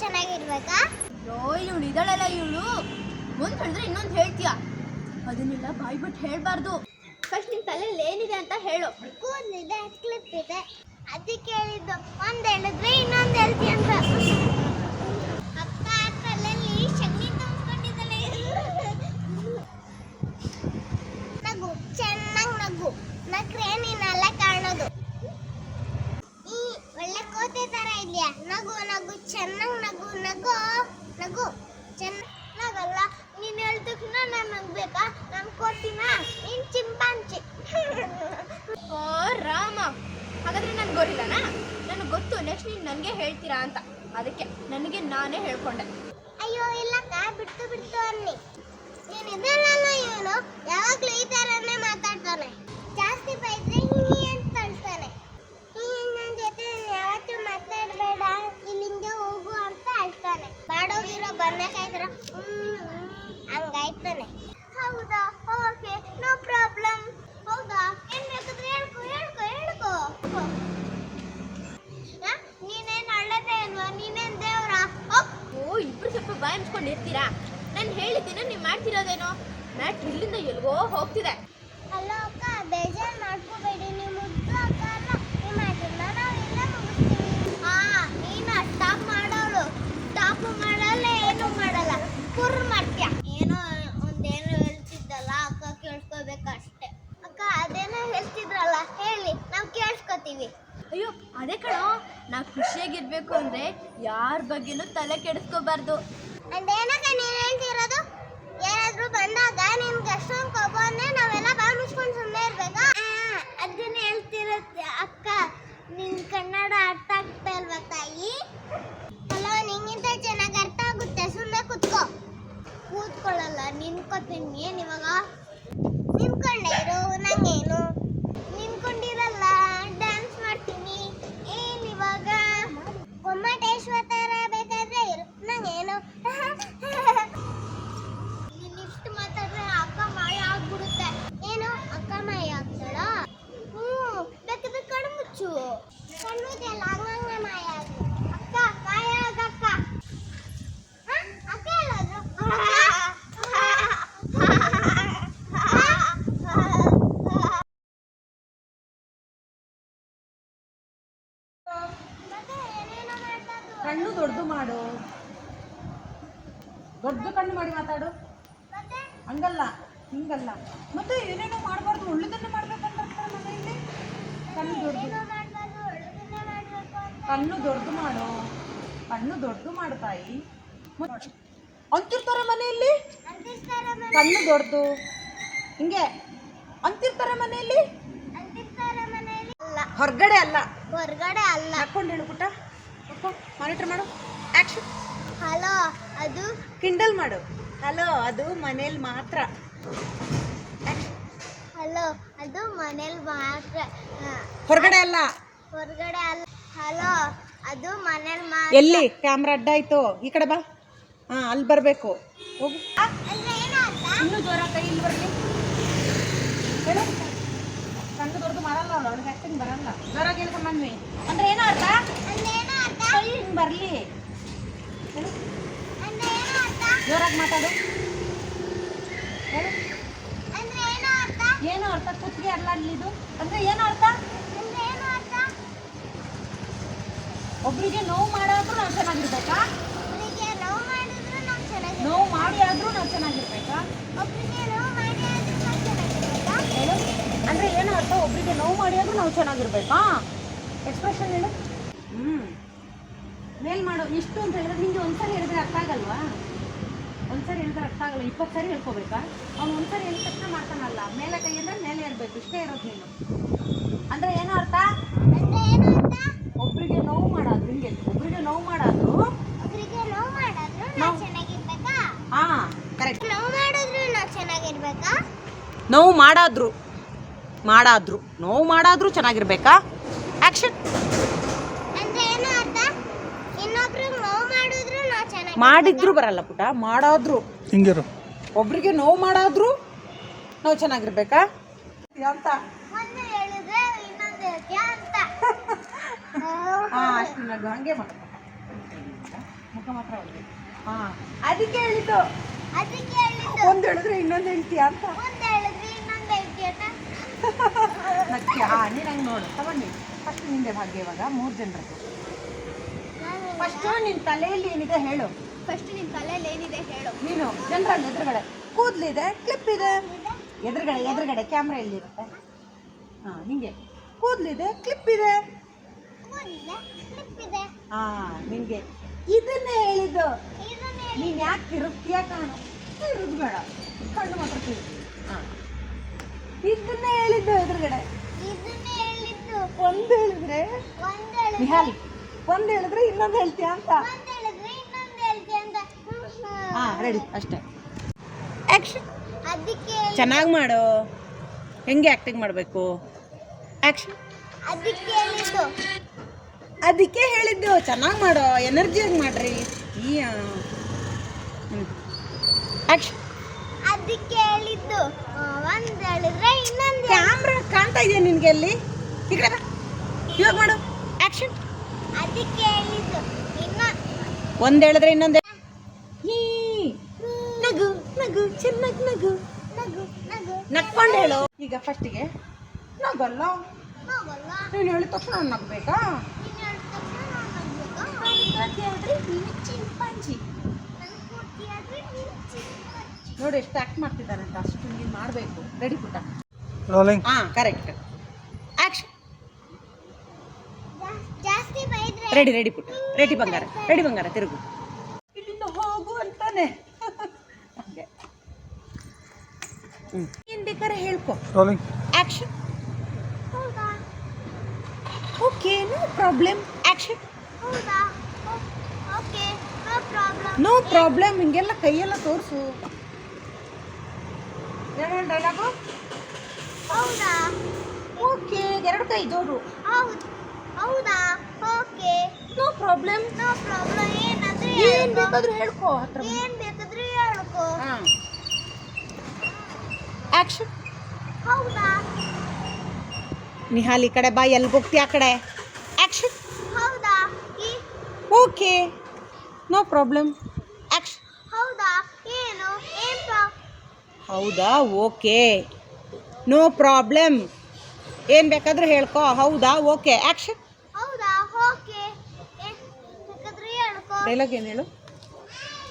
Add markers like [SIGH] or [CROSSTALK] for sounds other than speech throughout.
ಚೆನ್ನಾಗಿರ್ಬೇಕಾ? ಇವಳು ಇದ್ದಾಳಲ್ಲ ಇವಳು. ಒಂದು ಹೇಳಿದ್ರೆ ಇನ್ನೊಂದು ಹೇಳ್ತೀಯ? ಅದನ್ನೆಲ್ಲ ಬಾಯ್ಬಿಟ್ಟು ಹೇಳಬಾರ್ದು. ಫಸ್ಟ್ ನಿನ್ನ ತಲೆಯಲ್ಲಿ ಏನಿದೆ ಅಂತ ಹೇಳು. ಕೂದಲಿದೆ ಕ್ಲಿಪ್ ಇದೆ. ಅದಕ್ಕೆ ಹೇಳಿದ್ದು ಒಂದು ಹೇಳಿದ್ರೆ ಇನ್ನೊಂದು ಹೇಳ್ತೀಯ ಅಂತ. ನಗು ಚೆನ್ನಾಗಲ್ಲ? ನೀನ್ ಹೇಳಿದ ತಕ್ಷಣ ನಾನು ನಗ್ಬೇಕಾ ನಾನು ಕೊಡ್ತೀನ? ನೀನ್ ಚಿಂಪಾಂಚಿ. ಓ ರಾಮ. ಹಾಗಾದ್ರೆ ನಾನು ಗೊರಿಲ್ಲನಾ? ನನಗೆ ಗೊತ್ತು ನೆಕ್ಸ್ಟ್ ನೀನು ನನಗೆ ಹೇಳ್ತೀರಾ ಅಂತ. ಅದಕ್ಕೆ ನನಗೆ ನಾನೇ ಹೇಳ್ಕೊಂಡೆ. ಅಯ್ಯೋ ಇಲ್ಲಕ್ಕ ಬಿಡ್ತು ಬಿಡ್ತು ಅನ್ನಿ ನೀನು ಇದನ್ನಲ್ಲ ಇವನು ಯಾವಾಗ್ಲೂ ಈ ತರನೇ ಮಾತಾಡ್ತಾನೆ. ಜಾಸ್ತಿ ಬೈದ್ರೆ ಹಿಂಗೆ ಅಂತ ತಳ್ತಾನೆ. ಹೀ ನನ್ನ ಜೊತೆ ಯಾವತ್ತೂ ಮಾತಾಡಬೇಡ. ಇಲ್ಲಿಂದ ಹೋಗು ಹೇಳ್ತಾನೆ ಬಾಡೋಗಿರೋ ಬನ್ನಕಾಯ್ತರ ಹಂಗಾಯ್ತಾನೆ. ಹೌದಾ? Okay, no problem. ಹೌದಾ? ಏನ್ ಬೇಕಾದ್ರೆ ಹೇಳ್ಕೊ ಹೇಳ್ಕೊ ಹೇಳ್ಕೊ. ನೀನೇನ್ ಒಳ್ಳೇದೇ ಅಲ್ವಾ? ನೀನೇನ್ ದೇವ್ರ? ಓ, ಇಬ್ರು ಸ್ವಲ್ಪ ಬಾಯ್ ಹಂಚ್ಕೊಂಡು ನಾನು ಹೇಳಿದ್ದೀನ, ನೀವು ಮಾಡ್ತಿರೋದೇನೋ. ಮ್ಯಾಟ್ ಇಲ್ಲಿಂದ ಎಲ್ಗೋ ಹೋಗ್ತಿದೆ ಹಲೋ ಅಕ್ಕ ಬೇಜಾರು ಮಾಡ್ಕೋಬೇಡಿ ನೀವು ಮುದ್ದು ಅಕ್ಕ ಅಲ್ಲ ನಿಮ್ಮ ಅದನ್ನ ನಾವೆಲ್ಲ ಮುಗಿಸ್ತೀವಿ ಹಾ ನೀನು ಸ್ಟಾಪ್ ಮಾಡೋಳು ಸ್ಟಾಪ್ ಮಾಡಲ್ಲ ಏನು ಮಾಡಲ್ಲ ಕುರ್ ಮಾಡ್ತೀಯ ಏನೋ ಒಂದೇನೋ ಹೇಳ್ತಿದ್ದಲ್ಲ ಅಕ್ಕ ಕೇಳಿಸ್ಕೋಬೇಕಷ್ಟೇ ಅಕ್ಕ ಅದೇನೋ ಹೇಳ್ತಿದ್ರಲ್ಲ ಹೇಳಿ ನಾವು ಕೇಳಿಸ್ಕೊತೀವಿ ಅಯ್ಯೋ ಅದೇ ಕಣೋ ನಾವು ಖುಷಿಯಾಗಿರ್ಬೇಕು ಅಂದ್ರೆ ಯಾರ ಬಗ್ಗೆನೂ ತಲೆ ಕೆಡಿಸ್ಕೋಬಾರ್ದು. ಅಂದೇನಕ್ಕ ನೀನು ಹೇಳ್ತಿರೋದು? ಯಾರಾದ್ರೂ ಬಂದಾಗ ನಿನ್ಗೆ ಅಷ್ಟೊಂದು ಅಂದ್ರೆ ನಾವೆಲ್ಲ ಬಾಯಿ ಮುಚ್ಕೊಂಡು ಸುಮ್ಮನೆ ಇರ್ಬೇಕಾ ಅದನ್ನ ಹೇಳ್ತಿರತ್ತೆ ಅಕ್ಕ ನಿನ್ ಕನ್ನಡ ಅರ್ಥ ಆಗ್ತಾ ಇಲ್ವಾ ತಾಯಿ ಅಲ್ಲ ನಿಂಗಿಂತ ಚೆನ್ನಾಗಿ ಅರ್ಥ ಆಗುತ್ತೆ ಸುಮ್ಮನೆ ಕೂತ್ಕೋ ಕೂತ್ಕೊಳ್ಳಲ್ಲ ನಿನ್ಕೋತೀನಿ ಏನ್ ಇವಾಗ ನಿಂತ್ಕೊಂಡೆ ಇರು ನಂಗೇನು ನಿಂತ್ಕೊಂಡಿರಲ್ಲ ಡ್ಯಾನ್ಸ್ ಮಾಡ್ತೀನಿ ಏನ್ ಇವಾಗ ಗೊಮ್ಮಟೇಶ್ವರ ತರ ಬೇಕಾದ್ರೆ ಇರು ನಂಗೇನು ನೀನ್ ಇಷ್ಟು ಮಾತಾಡ್ರೆ ಅಕ್ಕ ಮಾಯ ಆಗ್ಬಿಡುತ್ತೆ ಏನು ಅಕ್ಕ ಮಾಯ ಆಗ್ತಾಳ ಹ್ಞೂ ಬೇಕಾದ್ರೆ ಕಣ್ಣು ಮುಚ್ಚು ಕಣ್ಣುದೆಲ್ಲ ಹಂಗಂಗೆ ಮಾಯ ಆಗಿ ಅಕ್ಕ ಮಾಯ ಆಗಕ್ಕ ಹ? ಅಕ್ಕ ಎಲ್ಲಾದ್ರು ಮತ್ತೆ ಏನೇನೋ ಮಾಡ್ತಾ ಇದ್ರು. ಕಣ್ಣು ದೊಡ್ಡದು ಮಾಡು. ದೊಡ್ಡ ಕಣ್ಣು ಮಾಡಿ ಮಾತಾಡು. ಹಂಗಲ್ಲ ಹಿಂಗಲ್ಲ. ಮತ್ತೆ ಏನೇನೋ ಮಾಡಬಾರ್ದು ಒಳ್ಳೆದನ್ನ ಮಾಡ್ಬೇಕಂತ ಮನೆಯಲ್ಲಿ ಕಣ್ಣು ದೊಡ್ಡದು ಕಣ್ಣು ದೊಡ್ಡದು ಮಾಡು. ಕಣ್ಣು ದೊಡ್ಡದು ಮಾಡು ತಾಯಿ. ಮತ್ತೆ ಅಂತಿರ್ತಾರೆ ಮನೆಯಲ್ಲಿ? ಕಣ್ಣು ದೊಡ್ಡದು ಹಿಂಗೆ. ಅಂತಿರ್ತಾರೆ ಮನೆಯಲ್ಲಿ? ಅಂತಿರ್ತಾರ ಮನೆಯಲ್ಲಿ. ಅಲ್ಲ ಹೊರಗಡೆ ಅಲ್ಲ. ಹೊರಗಡೆ ಅಲ್ಲ. ಹಾಕೊಂಡು ಹೇಳ್ಬಿಟ್ಟ? ಮಾನಿಟರ್ ಮಾಡು. ಆಕ್ಷನ್ ಹಲೋ ಅದು? ಕಿಂಡಲ್ ಮಾಡು. ಹಲೋ ಅದು ಮನೇಲಿ ಮಾತ್ರ. ಹಲೋ ಅದು ಮನೇಲಿ ಮಾತ್ರ. ಹೊರಗಡೆ ಅಲ್ಲ. ಹೊರಗಡೆ ಅಲ್ಲ. ಹಲೋ ಅದು ಮನೇಲಿ ಮಾತ್ರ. ಎಲ್ಲಿ? ಕ್ಯಾಮ್ರಾ ಅಡ್ಡ ಆಯ್ತು. ಈ ಕಡೆ ಬಾ. ಹಾ ಅಲ್ಲಿ ಬರಬೇಕು. ಹೋಗು. ಇನ್ನೂ ಜೋರ ಕೈ ಇಲ್ಲಿ ಬರಲಿ. ಹೇಳು. ಕಣ್ಣು ದೊಡ್ಡದು ಮಾಡಲ್ಲ ಅವಳು. ಅವ್ಳಿಗೆ ಆ್ಯಕ್ಟಿಂಗ್ ಬರಲ್ಲ. ಜೋರಾಗಿ ಹೇಳ್ಕೊಂಡು ಬಂದ್ವಿ. ಅಂದ್ರೆ ಏನೋ ಅರ್ಥ? ಅಂದ್ರೆ ಏನೋ ಅರ್ಥ ಕೈ ಹಿಂಗೆ ಬರಲಿ. ಜೋರಾಗಿ ಮಾತಾಡು. ಏನು ಅರ್ಥ? ಕುತ್ತಿಗೆ ಅಲ್ಲಾಡ್ಲಿ ಇದು. ಅಂದ್ರೆ ಏನೋ ಅರ್ಥ? ಒಬ್ರಿಗೆ ನೋವು ಮಾಡಾದ್ರೂ ನಾವು ಚೆನ್ನಾಗಿರ್ಬೇಕಾ? ನೋವು ಮಾಡಿ ಆದ್ರೂ ನಾವು ಚೆನ್ನಾಗಿರ್ಬೇಕಾ? ಅಂದ್ರೆ ಏನೋ ಅರ್ಥ? ಒಬ್ರಿಗೆ ನೋವು ಮಾಡಿ ಆದ್ರೂ ನಾವು ಚೆನ್ನಾಗಿರ್ಬೇಕಾ? ಎಕ್ಸ್ಪ್ರೆಷನ್ ಹೇಳು. ಹ್ಞೂ ಇಷ್ಟು ಅಂತ ಹೇಳಿದ್ರೆ ನಿಂಗೆ ಒಂದ್ಸರಿ ಹೇಳಿದ್ರೆ ಅರ್ಥ ಆಗಲ್ವಾ? ಒಂದ್ಸರಿ ಹೇಳಿದ್ರೆ ಅರ್ಥ ಆಗಲ್ಲ. ಇಪ್ಪತ್ತು ಸರಿ ಹೇಳ್ಕೋಬೇಕಾ? ಅವ್ನು ಒಂದ್ಸರಿ ಹೇಳಿದ ತಕ್ಷಣ ಮಾಡ್ತಾನಲ್ಲ. ಮೇಲೆ ಕೈ ಅಂದ್ರೆ ಮೇಲೆ ಇರಬೇಕು ಇಷ್ಟೇ ಇರೋದು ನೀನು. ಅಂದ್ರೆ ಏನೋ ಅರ್ಥ? ಒಬ್ರಿಗೆ ನೋವು ಮಾಡೋದು ನಿಮಗೆ ಒಬ್ರಿಗೆ ನೋವು ಮಾಡೋದು ಒಬ್ಬರಿಗೆ ನೋವು ಮಾಡಿದ್ರು ನಾವು. ಚೆನ್ನಾಗಿರ್ಬೇಕಾ? ಹಾ ಕರೆಕ್ಟ್ ನೋವು ಮಾಡಿದ್ರು ನಾವು ಚೆನ್ನಾಗಿರ್ಬೇಕಾ? ನೋವು ಮಾಡಾದ್ರು. ಮಾಡಾದ್ರು. ನೋವು ಮಾಡಾದ್ರೂ ಚೆನ್ನಾಗಿರ್ಬೇಕಾ? ಆಕ್ಷನ್ ಅಂದ್ರೆ ಏನೋ ಅರ್ಥ ಇನ್ನೊಬ್ರಿಗೆ ನೋವು ಮಾಡಿದ್ರು ನಾವು ಚೆನ್ನಾಗಿ ಮಾಡಿದ್ರು ಬರಲ್ಲ ಪುಟ ಮಾಡಾದ್ರು. ಹಿಂಗಿರು. ಒಬ್ರಿಗೆ ನೋವು ಮಾಡಾದ್ರು ನಾವು ಚೆನ್ನಾಗಿರ್ಬೇಕಾ? ಅಂತ. [LAUGHS] ಹಾ ಅಷ್ಟು ನಗು. ಹಂಗೆ ಮಾಡು. ಮುಖ ಮಾತ್ರ. ಹಾ ಅದಕ್ಕೆ ಹೇಳಿದ್ದು. ಒಂದು ಹೇಳಿದ್ರೆ ಇನ್ನೊಂದು ಹೇಳ್ತೀಯ ಅಂತ. ಒಂದ್ ಹೇಳಿದ್ರಿ ಇನ್ನೊಂದ್ ಹೇಳ್ತೀಯಟ [LAUGHS] ನಕ್ಕೆ ಹಾ ನೀನು ಹಂಗೆ ನೋಡು. ತಗೊಂಡಿ ಫಸ್ಟ್ ನಿಂದೆ ಭಾಗ್ಯ ಇವಾಗ ಮೂರು ಜನರದ್ದು. ಫಸ್ಟ್ ನಿನ್ನ ತಲೆಯಲ್ಲಿ ಏನಿದೆ ಹೇಳು. ಫಸ್ಟ್ ನಿನ್ನ ತಲೆಯಲ್ಲಿ ಏನಿದೆ ಹೇಳು. ನೀನು ಜನರಲ್ ಎದುರುಗಡೆ. ಕೂದಲಿದೆ ಕ್ಲಿಪ್ ಇದೆ. ಎದುರುಗಡೆ ಎದುರುಗಡೆ ಕ್ಯಾಮ್ರಾ ಎಲ್ಲಿರುತ್ತೆ ಹಾಂ ಹಿಂಗೆ ಕೂದಲಿದೆ ಕ್ಲಿಪ್ ಇದೆ. ಹಾ ನಿಂಗೆ. ಇದನ್ನೇ ಹೇಳಿದ್ದು. ನೀನು ಯಾಕೆ ತಿರುಗ್ತೀಯ ಕಾಣು. ತಿರುಗ್ ಬೇಡ. ಕಣ್ಣು ಮಾತ್ರ ತಿರುಗಿ. ಹಾ. ಇದನ್ನೇ ಹೇಳಿದ್ದು ಎದುರುಗಡೆ. ಒಂದು ಹೇಳಿದ್ರೆ ಒಂದು ಹೇಳಿದ್ರೆ. ಇನ್ನೊಂದು ಹೇಳ್ತೀಯ ಅಂತ ಒಂದ್ ಹೇಳಿದ್ರೆ ಇನ್ನೊಂದ್ ಹೇಳ್ತೀಯ ಅಂತ ಹಾ ರೆಡಿ ಅಷ್ಟೇ. ಆ್ಯಕ್ಷನ್ ಅದಕ್ಕೆ ಚೆನ್ನಾಗಿ ಮಾಡು. ಹೆಂಗೆ ಆ್ಯಕ್ಟಿಂಗ್ ಮಾಡಬೇಕು? ಆ್ಯಕ್ಷನ್ ಅದಕ್ಕೆ ಹೇಳಿದ್ದು. ಅದಕ್ಕೆ ಹೇಳಿದ್ದು. ಚೆನ್ನಾಗಿ ಮಾಡೋ. ಎನರ್ಜಿಯಾಗಿ ಮಾಡ್ರಿ. ಈ ಹ್ಞೂ ಆಕ್ಷನ್ ಅದಕ್ಕೆ ಹೇಳಿದ್ದು. ಒಂದ್ ಹೇಳಿದ್ರೆ ಇನ್ನೊಂದು ಕ್ಯಾಮ್ರಾ ಕಾಣ್ತಾ ಇದೆಯಾ ನಿನಗೆ ಅಲ್ಲಿ? ಈ ಕಡೆ ಇವಾಗ ಮಾಡು. ಆಕ್ಷನ್ ಅದಕ್ಕೆ ಹೇಳಿದ್ದು. ಇನ್ನ ಒಂದು ಹೇಳಿದ್ರೆ ಇನ್ನೊಂದು ನಗು ನಗು ಚೆನ್ನಾಗಿ ನಗು. ನಗು ನಗು ನಕ್ಕೊಂಡು ಹೇಳು. ಈಗ ಫಸ್ಟಿಗೆ ನಗಲ್ಲ. ನೀನು ಹೇಳಿದ ತಕ್ಷಣ ಅವ್ನು ನಗ್ಬೇಕಾ? ಚಿಂಪಾಂಜಿ ನೋಡಿ ಎಷ್ಟು ಆ್ಯಕ್ಟ್ ಮಾಡ್ತಿದ್ದಾರೆ ಅಂತ ಅಷ್ಟು ನೀನು ಮಾಡಬೇಕು. ರೆಡಿ ಪುಟ್ಟ? ರೋಲಿಂಗ್ ಹಾಂ ಕರೆಕ್ಟ್ ಆಕ್ಷನ್ ಜಾಸ್ತಿ ಬೈದ್ರೆ ರೆಡಿ ರೆಡಿ ಪುಟ್ಟ. ರೆಡಿ ಬಂಗಾರ. ರೆಡಿ ಬಂಗಾರ ತಿರುಗು ಇಲ್ಲಿಂದ ಹೋಗು ಅಂತಾನೆ ಹಂಗೆ ಹ್ಞೂ ಏನು ಬೇಕಾದ್ರೆ ಹೇಳ್ಕೊ. ಆ್ಯಕ್ಷನ್ ಆಕ್ಷನ್ ಹೌದಾ? ಓಕೆ ನೋ ಪ್ರಾಬ್ಲಮ್ ಆಕ್ಷನ್ ಹೌದಾ? ಓಕೆ ನೋ ಪ್ರಾಬ್ಲಮ್ ಹಿಂಗೆಲ್ಲ ಕೈಯೆಲ್ಲ ತೋರಿಸು. ಹೇಳೋಣ ಡೈಲಾಗು ಹೌದಾ? ಓಕೆ ಎರಡು ಕೈ ಜೋರು ಹೌದು ಹೌದಾ? Okay no problem no problem ಏನಾದರೂ ಏನು ಹೇಳ್ಕೊ. ಬೇಕಾದ್ರೂ ಹೇಳ್ಕೊ ಹತ್ರ ಏನ್ ಬೇಕಾದ್ರೂ ಹೇಳ್ಕೊ. ಹಾಂ. ಆಕ್ಷನ್ ಹೌದಾ? ನಿಹಾಲ್ ಈ ಕಡೆ ಬಾ ಎಲ್ಲಿ ಹೋಗ್ತೀಯ ಆ ಕಡೆ? ಈ ಓಕೆ ನೋ ಪ್ರಾಬ್ಲಮ್ ಆಕ್ಷನ್ ಹೌದಾ? ಓಕೆ ನೋ ಪ್ರಾಬ್ಲಮ್ ಏನು ಬೇಕಾದ್ರೂ ಹೇಳ್ಕೊ. ಹೌದಾ? ಓಕೆ ಹೇಳ್ಕೊ. ಡೈಲಾಗ್ ಏನು ಹೇಳು?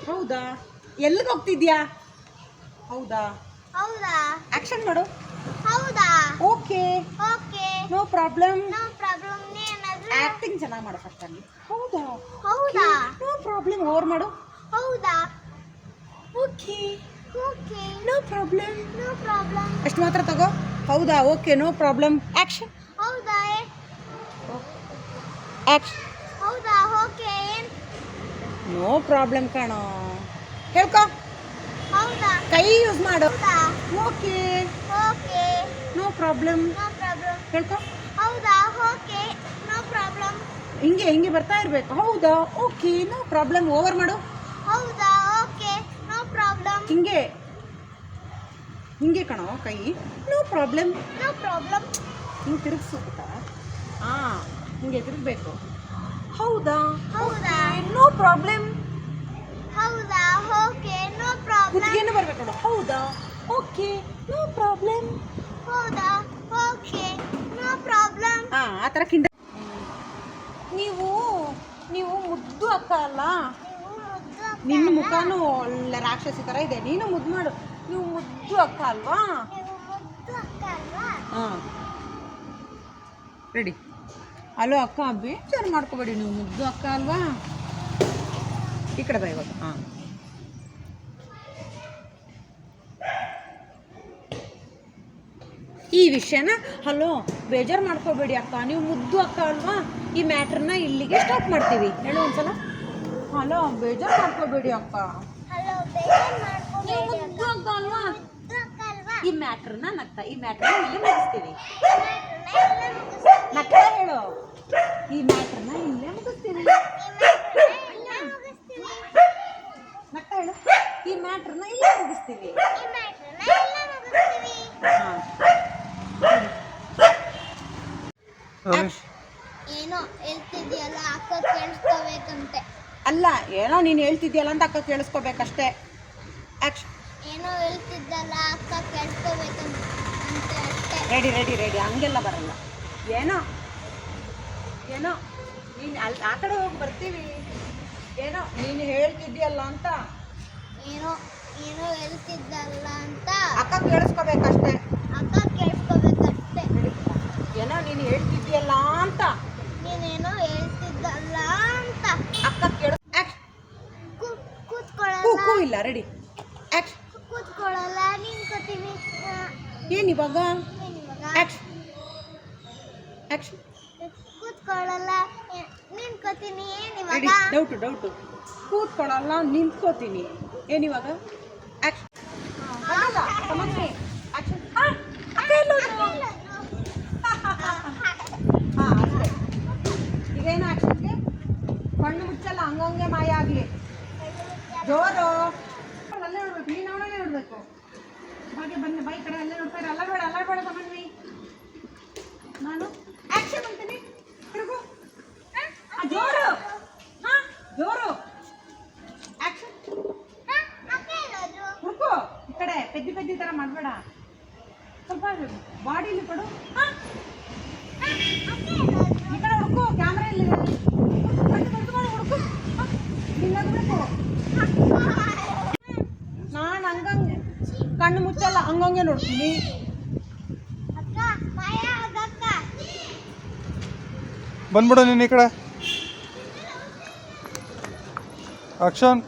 ಹೌದಾ? ಎಲ್ಲಿಗೆ ಹೋಗ್ತಿದ್ಯಾ? ಹೌದಾ? ಹೌದಾ? ಆಕ್ಷನ್ ಮಾಡು ಹೌದಾ? Okay okay no problem no problem ಏನಾದ್ರೂ ಆಕ್ಟಿಂಗ್ ಚೆನ್ನಾಗಿ ಮಾಡು ಫಸ್ಟ್ ಅಲ್ಲಿ. ಹೌದಾ? ಹೌದಾ? ನೋ ಪ್ರಾಬ್ಲಮ್ ಓವರ್ ಮಾಡು. ಹೌದಾ? Okay okay no problem no problem ಅಷ್ಟು ಮಾತ್ರ ತಗೋ. ಹೌದಾ? ಓಕೆ ನೋ ಪ್ರಾಬ್ಲಮ್ ಆಕ್ಷನ್ ಹೌದಾ? ಆಕ್ಷನ್ ಹೌದಾ? ಓಕೆ ನೋ ಪ್ರಾಬ್ಲಮ್ ಕಣೋ. ಹೇಳ್ಕೊ. ಕೈ ಯೂಸ್ ಮಾಡು. Okay okay no problem no problem ಹೇಳ್ಕೊ. ಹೌದಾ? ಓಕೆ ನೋ ಪ್ರಾಬ್ಲಮ್ ಹಿಂಗೆ ಹಿಂಗೆ ಬರ್ತಾ ಇರಬೇಕು. ಹೌದಾ? ಓಕೆ ನೋ ಪ್ರಾಬ್ಲಮ್ ಓವರ್ ಮಾಡು. ಹೌದಾ? ಓಕೆ ನೋ ಪ್ರಾಬ್ಲಮ್ ಹಿಂಗೆ. ಹಿಂಗೆ ಕಣೋ ಕೈ. ನೋ ಪ್ರಾಬ್ಲಮ್ ನೋ ಪ್ರಾಬ್ಲಮ್ ಹಿಂಗೆ ತಿರುಗಿಸು ಪುಟ್ಟ. ಹಾಂ ಹಿಂಗೆ ತಿರುಗಬೇಕು. ಹೌದಾ? ಹೌದಾ? ನೋ ಪ್ರಾಬ್ಲಮ್ ಹೌದಾ? ಓಕೆ ನೋ ಪ್ರಾಬ್ಲಮ್ ಕುತ್ತಿಗೆನೂ ಬರ್ಬೇಕು ನೋಡು ಹೌದಾ? ಓಕೆ ನೋ ಪ್ರಾಬ್ಲಮ್ ಹೌದಾ? ಓಕೆ ನೋ ಪ್ರಾಬ್ಲಮ್ ಹಾಂ ಆ ಥರ ಕಿಂಡ ನೀವು ನೀವು ಮುದ್ದು ಅಕ್ಕ ಅಲ್ಲ? ನಿನ್ನ ಮುಖಾನು ಒಳ್ಳೆ ರಾಕ್ಷಸಿ ಥರ ಇದೆ. ನೀನು ಮುದ್ದು ಮಾಡು. ನೀವು ಮುದ್ದು ಅಕ್ಕ ಅಲ್ವಾ? ನೀವು ಮುದ್ದು ಅಕ್ಕ ಅಲ್ವಾ? ಹಾಂ ರೆಡಿ ಹಲೋ ಅಕ್ಕ ಬೇಜಾರು ಮಾಡ್ಕೋಬೇಡಿ. ನೀವು ಮುದ್ದು ಅಕ್ಕ ಅಲ್ವಾ? ಈ ಕಡೆ ಬಾ ಇವಾಗ. ಹಾಂ. ಈ ವಿಷಯನ ಹಲೋ ಬೇಜಾರು ಮಾಡ್ಕೋಬೇಡಿ ಅಕ್ಕ. ನೀವು ಮುದ್ದು ಅಕ್ಕ ಅಲ್ವಾ? ಈ ಮ್ಯಾಟ್ರನ್ನ ಇಲ್ಲಿಗೆ ಸ್ಟಾಪ್ ಮಾಡ್ತೀವಿ. ಹೇಳು ಒಂದ್ಸಲ. ಹಲೋ ಬೇಜಾರು ಮಾಡ್ಕೋಬೇಡಿ ಅಕ್ಕ. ನೀವು ಮುದ್ದು ಅಕ್ಕ ಅಲ್ವಾ? ಮುದ್ದು ಅಕ್ಕ ಅಲ್ವಾ? ಈ ಮ್ಯಾಟ್ರನ್ನ ನಗ್ತಾ ಈ ಮ್ಯಾಟ್ರನ್ನ ಇಲ್ಲಿ ಮುಗಿಸ್ತೀವಿ ಮ್ಯಾಟ್ರನ್ನ ಎಲ್ಲ ಮುಗಿಸ್ತೀವಿ. ನಗ್ತಾ ಹೇಳು ಈ ಮ್ಯಾಟ್ರನ್ನ ಇಲ್ಲೇ ಮುಗಿಸ್ತೀವಿ ಈ ಮ್ಯಾಟ್ರನ್ನ ಎಲ್ಲ ಮುಗಿಸ್ತೀವಿ. ನಗ್ತಾ ಹೇಳು ಈ ಮ್ಯಾಟ್ರನ್ನ ಇಲ್ಲೇ ಮುಗಿಸ್ತೀವಿ ಈ ಮ್ಯಾಟ್ರನ್ನ ಎಲ್ಲ ಮುಗಿಸ್ತೀವಿ. ಹಾಂ ರೋಲಿಂಗ್ ಏನೋ ಹೇಳ್ತಿದ್ಯಲ್ಲ ಅಕ್ಕ ಕೇಳಿಸ್ಕೋಬೇಕಂತೆ ಅಲ್ಲ ಏನೋ ನೀನು ಹೇಳ್ತಿದ್ಯಲ್ಲ ಅಂತ ಅಕ್ಕ ಕೇಳಿಸ್ಕೋಬೇಕಷ್ಟೇ. ಆ್ಯಕ್ಷನ್ ಏನೋ ಹೇಳ್ತಿದ್ದಲ್ಲ ಅಕ್ಕ ಕೇಳ್ಕೋಬೇಕಂತ ಅಷ್ಟೇ ರೆಡಿ ರೆಡಿ ರೆಡಿ ಹಂಗೆಲ್ಲ ಬರಲ್ಲ. ಏನೋ ಏನೋ ನೀನು ಅಲ್ಲಿ ಆ ಕಡೆ ಹೋಗಿ ಬರ್ತೀವಿ. ಏನೋ ನೀನು ಹೇಳ್ತಿದ್ಯಲ್ಲ ಅಂತ. ಏನೋ ಏನೋ ಹೇಳ್ತಿದ್ದಲ್ಲ ಅಂತ. ಅಕ್ಕ ಕೇಳಿಸ್ಕೋಬೇಕಷ್ಟೇ. ಅಕ್ಕ ಕೇಳಿಸ್ಕೋಬೇಕಷ್ಟೇ. ಏನೋ ನೀನು ಹೇಳ್ತಿದ್ಯಲ್ಲ ಅಂತ. ನೀನೇನೋ ಹೇಳ್ತಿದ್ದಲ್ಲ ಅಂತ. ಅಕ್ಕ ಕೇಳಿಸ್ ಆ್ಯಕ್ಷನ್ ಕೂ- ಕೂ ಕೂತ್ಕೊಳ್ಳಲ್ಲ ಕೂ ಇಲ್ಲ ರೆಡಿ ಆ್ಯಕ್ಷನ್ ಕೂತ್ಕೊಳ್ಳಲ್ಲ ನಿಂತ್ಕೋತೀನಿ ಏನು ಇವಾಗ? ಏನ್ ಇವಾಗ ಆ್ಯಕ್ಷನ್ ಆ್ಯಕ್ಷನ್ ಕೂತ್ಕೊಳ್ಳಲ್ಲ ಏ- ನಿಂತ್ಕೋತೀನಿ. ಏನ್ ಇವಾಗ? ರೆಡಿ ಡೌಟು ಡೌಟು ಕೂತ್ಕೊಳ್ಳಲ್ಲ ನಿಂತ್ಕೋತೀನಿ ಏನಿವಾಗ ಆ್ಯಕ್ಷನ್ ಆ್ಯಕ್ಷನ್ ಹಾಂ ಅಷ್ಟೇ. ಈಗೇನು ಆ್ಯಕ್ಷನ್ಗೆ ಕಣ್ಣು ಮುಚ್ಚಲ್ಲ ಹಂಗಂಗೆ ಮಾಯ ಆಗಲಿ. ಜೋರು ಅಲ್ಲೇ ನೋಡ್ಬೇಕು ನೀನು ಅವಳೇ ನೋಡಬೇಕು ಹಾಗೆ ಬನ್ನಿ ಬೈ ಕಡೆ ಅಲ್ಲೇ ನೋಡ್ತಾರೆ ಅಲ್ಲ ಬೇಡ ಅಲ್ಲ ಬೇಡ ತಗೊಂಡ್ವಿ ನಾನು ಆ್ಯಕ್ಷನ್ ಅಂತೀನಿ ತಿರುಗು ಆ, ಜೋರು. ಹಾ ಜೋರು. ಆ್ಯಕ್ಷನ್ ಹುಡ್ಕು ಈ ಕಡೆ ಪೆದ್ದಿ ಪೆದ್ದಿ ತರ ಮಾಡಬೇಡ. ಸ್ವಲ್ಪ ಬಾಡಿಲಿ ಕೊಡು ಹಾ. ಈ ಕಡೆ ಹುಡುಕು ಕ್ಯಾಮ್ರಾ ಇಲ್ಲಿ ಹುಡುಕು ನಾನು ಹಂಗಂಗೆ. ಕಣ್ಣು ಮುಚ್ಚಲ್ಲ ಹಂಗಂಗೆ ನೋಡ್ತೀನಿ. ಅಕ್ಕ ಮಾಯ ಆಗಕ್ಕ ಬಂದ್ಬಿಡು ನೀನು ಈ ಕಡೆ. ಆಕ್ಷನ್